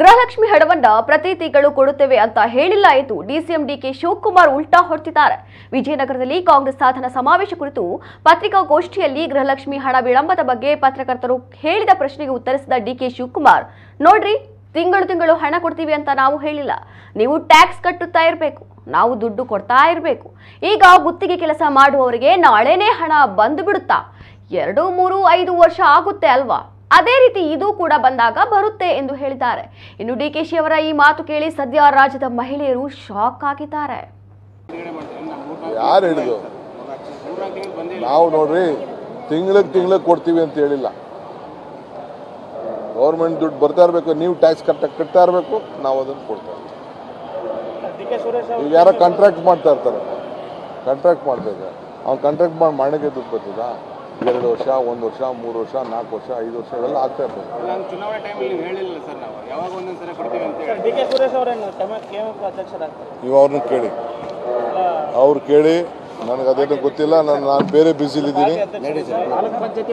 ಗೃಹಲಕ್ಷ್ಮಿ ಹಣವನ್ನ ಪ್ರತಿ ತಿಂಗಳು ಕೊಡುತ್ತೇವೆ ಅಂತ ಹೇಳಿಲ್ಲ ಎಂದು ಡಿಸಿಎಂ ಡಿಕೆ ಶಿವಕುಮಾರ್ ಉಲ್ಟಾ ಹೊಡ್ತಿದ್ದಾರೆ ವಿಜಯನಗರದಲ್ಲಿ ಕಾಂಗ್ರೆಸ್ ಸಾಧನ ಸಮಾವೇಶ ಕುರಿತು ಪತ್ರಿಕಾಗೋಷ್ಠಿಯಲ್ಲಿ ಗೃಹಲಕ್ಷ್ಮಿ ಹಣ ವಿಳಂಬದ ಬಗ್ಗೆ ಪತ್ರಕರ್ತರು ಹೇಳಿದ ಪ್ರಶ್ನೆಗೆ ಉತ್ತರಿಸಿದ ಡಿಕೆ ಶಿವಕುಮಾರ್, ನೋಡ್ರಿ, ತಿಂಗಳು ತಿಂಗಳು ಹಣ ಕೊಡ್ತೀವಿ ಅಂತ ನಾವು ಹೇಳಿಲ್ಲ. ನೀವು ಟ್ಯಾಕ್ಸ್ ಕಟ್ಟುತ್ತಾ ಇರಬೇಕು, ನಾವು ದುಡ್ಡು ಕೊಡ್ತಾ ಇರಬೇಕು. ಈಗ ಗುತ್ತಿಗೆ ಕೆಲಸ ಮಾಡುವವರಿಗೆ ನಾಳೆನೇ ಹಣ ಬಂದು ಬಿಡುತ್ತಾ? ಎರಡು, ಮೂರು, ಐದು ವರ್ಷ ಆಗುತ್ತೆ ಅಲ್ವಾ? ಅದೇ ರೀತಿ ಇದು ಕೂಡ ಬಂದಾಗ ಬರುತ್ತೆ ಎಂದು ಹೇಳಿದ್ದಾರೆ. ಇನ್ನು ಡಿಕೆಶಿ ಅವರ ಈ ಮಾತು ಕೇಳಿ ಸದ್ಯ ರಾಜ್ಯದ ಮಹಿಳೆಯರು ಶಾಕ್ ಆಗಿದ್ದಾರೆ. ಯಾರು ಹೇಳಿದ್ರು? ನಾವು ನೋಡ್ರಿ, ತಿಂಗ್ಳಿಗೆ ತಿಂಗ್ಳಿಗೆ ಕೊಡ್ತೀವಿ ಅಂತ ಹೇಳಿಲ್ಲ. ಗೌರ್ಮೆಂಟ್ ದುಡ್ಡು ಬರ್ತಾ ಇರಬೇಕು, ನೀವು ಟ್ಯಾಕ್ಸ್ ಕಟ್ಟ ಕಟ್ತಾ ಇರಬೇಕು, ನಾವು ಅದನ್ನು ಕೊಡ್ತಾ ಇರ್ತೀವಿ. ಡಿ ಕೆ ಯಾರೋ ಕಾಂಟ್ರಾಕ್ಟ್ ಮಾಡ್ತಾ ಇರ್ತಾರೆ. ಕಾಂಟ್ರಾಕ್ಟ್ ಮಾಡ್ಬೇಕು ಅವ್ನು ಕಾಂಟ್ರಾಕ್ಟ್ ಮಾಡಿ ಮಾಡಕ್ಕೆ ದುಡ್ಡು ಬರ್ತದ? ಎರಡು ವರ್ಷ ಒಂದು ವರ್ಷ ಮೂರು ವರ್ಷ ನಾಲ್ಕು ವರ್ಷ ಐದು ವರ್ಷ ಇವೆಲ್ಲ ಆಗ್ತಾ ಇರ್ತದೆ. ನಾನು ಚುನಾವಣೆ ಟೈಮಲ್ಲಿ ನೀವು ಹೇಳಿಲ್ಲ ಸರ್ ನಾವು. ಯಾವಾಗ ಒಂದೊಂದ್ಸಲ ಕೊಡ್ತೀವಿ ಅಂತ ಹೇಳಿ. ಡಿ ಕೆ ಸುರೇಶ್ ಅವರೇನು ತಮ್ಮ ಕೆಎಂಎಫ್ ಅಧ್ಯಕ್ಷರಾಗ್ತಾರೆ? ನೀವು ಅವ್ರನ್ನ ಕೇಳಿ. ಅವ್ರು ಕೇಳಿ ನನಗೆ ಅದೇನು ಗೊತ್ತಿಲ್ಲ ನಾನು ನಾನು ಬೇರೆ ಬ್ಯುಸಿಲಿದ್ದೀನಿ